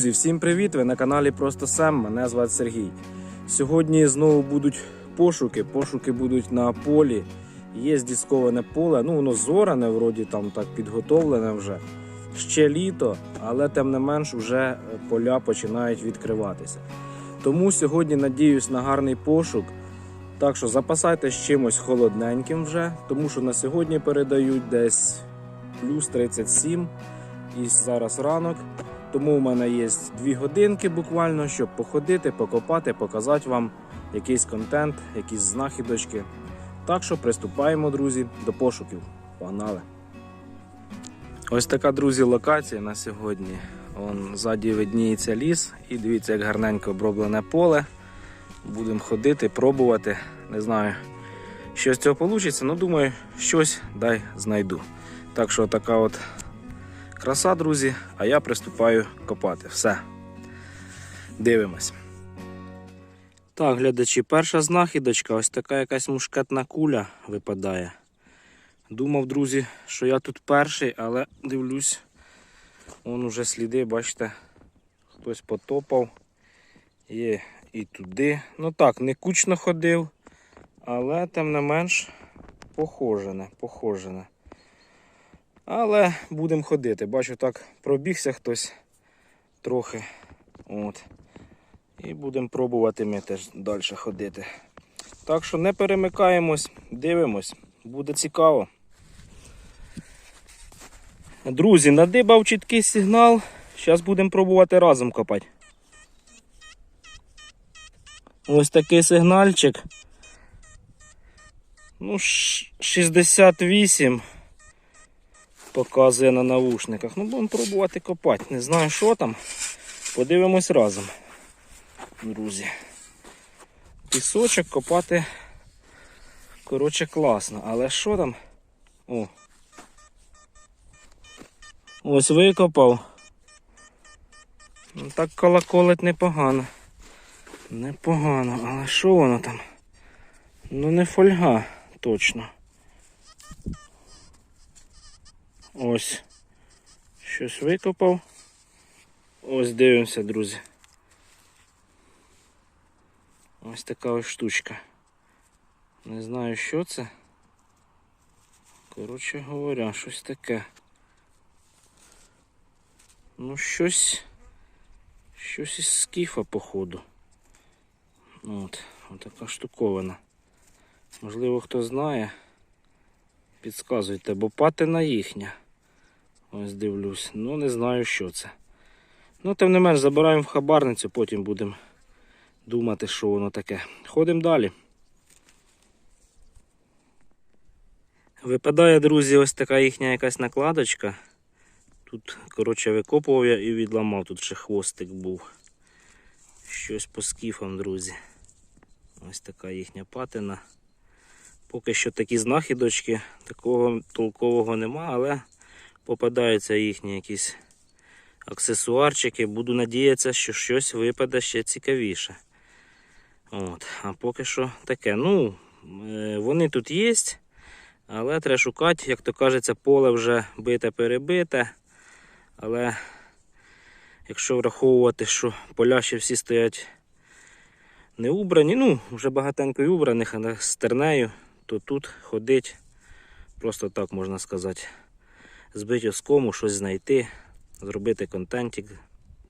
Друзі, всім привіт! Ви на каналі Просто Сем. Мене звати Сергій. Сьогодні знову будуть пошуки. Пошуки будуть на полі. Є здісковане поле. Ну, воно зоране, вроді там так підготовлене вже. Ще літо, але тим не менш вже поля починають відкриватися. Тому сьогодні надіюсь на гарний пошук. Так що запасайтесь чимось холодненьким вже, тому що на сьогодні передають десь плюс 37 і зараз ранок. Тому у мене є дві годинки буквально, щоб походити, покопати, показати вам якийсь контент, якісь знахідочки. Так що приступаємо, друзі, до пошуків. Погнали! Ось така, друзі, локація на сьогодні. Вон ззаді видніється ліс, і дивіться, як гарненько оброблене поле. Будемо ходити, пробувати. Не знаю, що з цього вийде, але думаю, щось дай знайду. Так що така от краса, друзі, а я приступаю копати. Все. Дивимось. Так, глядачі, перша знахідочка, ось така якась мушкетна куля випадає. Думав, друзі, що я тут перший, але дивлюсь, вон уже сліди, бачите, хтось потопав. Є і туди. Ну так, не кучно ходив, але тим не менш похожене, похожене. Але будемо ходити. Бачу, так пробігся хтось трохи. От. І будемо пробувати ми теж далі ходити. Так що не перемикаємось, дивимось, буде цікаво. Друзі, надибав чіткий сигнал. Зараз будемо пробувати разом копати. Ось такий сигнальчик. Ну, 68 показує на навушниках. Ну, будемо пробувати копати. Не знаю, що там. Подивимось разом, друзі. Пісочок копати, коротше, класно. Але що там? О. Ось викопав. Ну, так колоколить непогано. Непогано, але що воно там? Ну не фольга точно. Ось. Щось викопав. Ось дивимося, друзі. Ось така ось штучка. Не знаю, що це. Коротше говоря, щось таке. Ну, щось. Щось із скіфа, походу. От, от така штуковина. Можливо, хто знає, підказуйте, бо патина їхня. Ось дивлюсь. Ну, не знаю, що це. Ну, тим не менш, забираємо в хабарницю, потім будемо думати, що воно таке. Ходимо далі. Випадає, друзі, ось така їхня якась накладочка. Тут, коротше, викопував я і відламав. Тут ще хвостик був. Щось по скіфам, друзі. Ось така їхня патина. Поки що такі знахідочки, такого толкового нема, але попадаються їхні якісь аксесуарчики. Буду надіятися, що щось випаде ще цікавіше. От. А поки що таке. Ну, е, вони тут є, але треба шукати, як то кажеться, поле вже бите-перебите. Але якщо враховувати, що поля ще всі стоять не убрані, ну, вже багатенько і убраних, але з тернею, то тут ходить, просто так можна сказати, збити оскому, щось знайти, зробити контентик.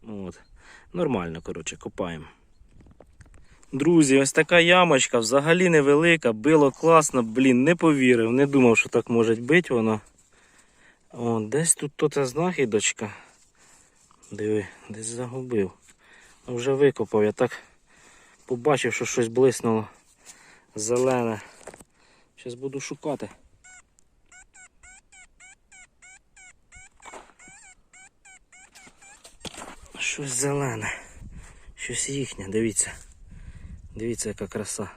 От. Нормально, коротше, копаємо. Друзі, ось така ямочка, взагалі невелика, било класно, блін, не повірив, не думав, що так може бити воно. О, десь тут то знахідочка. Диви, десь загубив. Ну, Вже викопав, я так побачив, що щось блиснуло зелене. Зараз буду шукати. Щось зелене. Щось їхнє, дивіться. Дивіться, яка краса.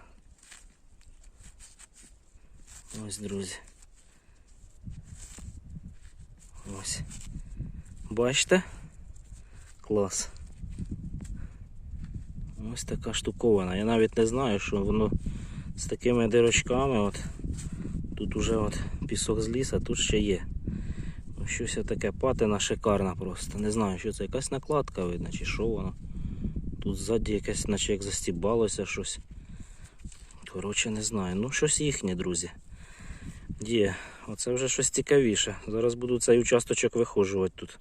Ось, друзі. Ось. Бачите? Клас. Ось така штукована. Я навіть не знаю, що воно з такими дирочками. От. Тут уже от пісок з ліса, тут ще є. Щось таке патина шикарна просто. Не знаю, що це якась накладка видно, чи що воно. Тут ззаді якесь, наче як застібалося щось. Коротше, не знаю. Ну, щось їхнє, друзі. Є, оце вже щось цікавіше. Зараз буду цей участочок вихожувати тут.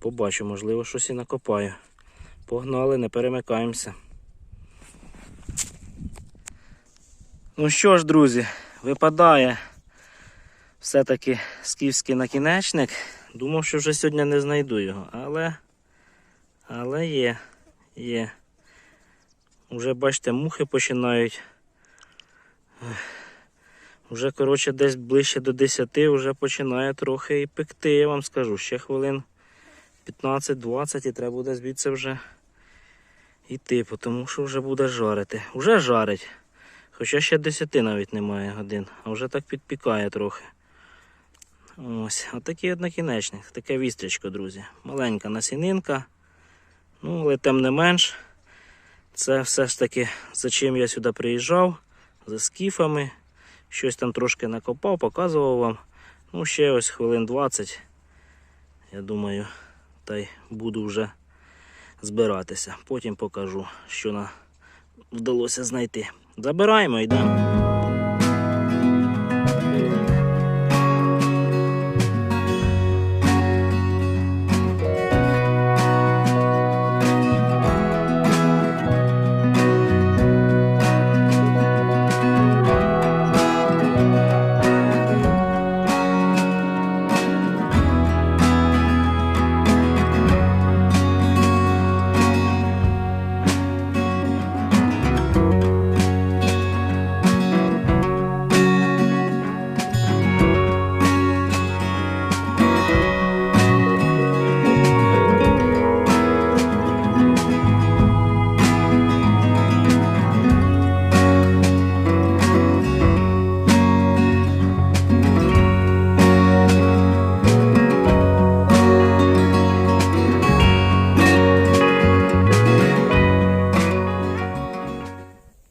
Побачу, можливо, щось і накопаю. Погнали, не перемикаємося. Ну що ж, друзі, випадає все-таки скіфський накінечник. Думав, що вже сьогодні не знайду його, але, але є, є. Уже бачите, мухи починають. Вже, коротше, десь ближче до 10 вже починає трохи і пекти, я вам скажу. Ще хвилин 15-20 і треба буде звідси вже йти, тому що вже буде жарити. Уже жарить. Хоча ще 10 навіть немає годин, а вже так підпікає трохи. Ось, отакий однокінечник, таке вістрячко, друзі. Маленька насінинка. Ну, але тим не менш, це все ж таки, за чим я сюди приїжджав, за скіфами. Щось там трошки накопав, показував вам. Ну, ще ось хвилин 20. Я думаю, та й буду вже збиратися. Потім покажу, що на... вдалося знайти. Забираємо, йдемо.